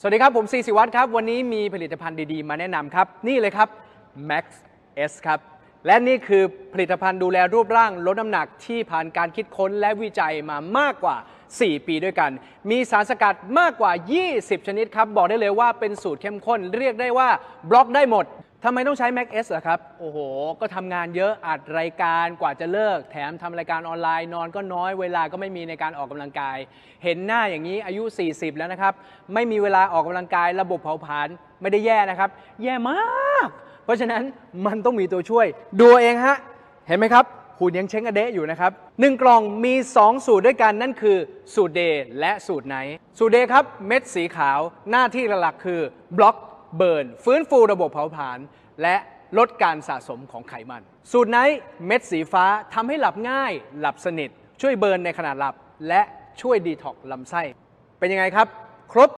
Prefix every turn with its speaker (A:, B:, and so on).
A: สวัสดีครับ ผมซีสิวัตรครับ วันนี้มีผลิตภัณฑ์ดีๆ มาแนะนำครับ นี่เลยครับ Max S ครับ และนี่คือผลิตภัณฑ์ดูแลรูปร่างลดน้ำหนักที่ผ่านการคิดค้นและวิจัยมามากกว่า 4 ปีด้วยกัน มีสารสกัดมากกว่า 20 ชนิดครับ บอกได้เลยว่าเป็นสูตรเข้มข้น เรียกได้ว่าบล็อกได้หมด ทำไมต้องใช้ Max S ล่ะครับ โอ้โห ก็ทำงานเยอะอัดรายการกว่าจะเลิก แถมทำรายการออนไลน์นอนก็น้อยเวลาก็ไม่มีในการออกกำลังกาย เห็นหน้าอย่างนี้อายุ 40 แล้วนะครับ ไม่มีเวลาออกกำลังกายระบบเผาผลาญไม่ได้แย่นะครับ แย่มาก เพราะฉะนั้นมันต้องมีตัวช่วย ดูเองฮะ เห็นไหมครับหุ่นยังเช้งอเดะอยู่นะครับหนึ่งกล่องมี 2 สูตรด้วยกันนั่นคือสูตรเดย์และสูตรไหน สูตรเดย์ครับเม็ดสีขาวหน้าที่หลักๆคือบล็อก เบิร์น ฟื้นฟูระบบเผาผลาญและลดการสะสมของไขมัน สูตรไนท์เม็ดสีฟ้าทำให้หลับง่าย หลับสนิท ช่วยเบิร์นในขณะหลับ และช่วยดีท็อกลำไส้ เป็นยังไงครับ ครบ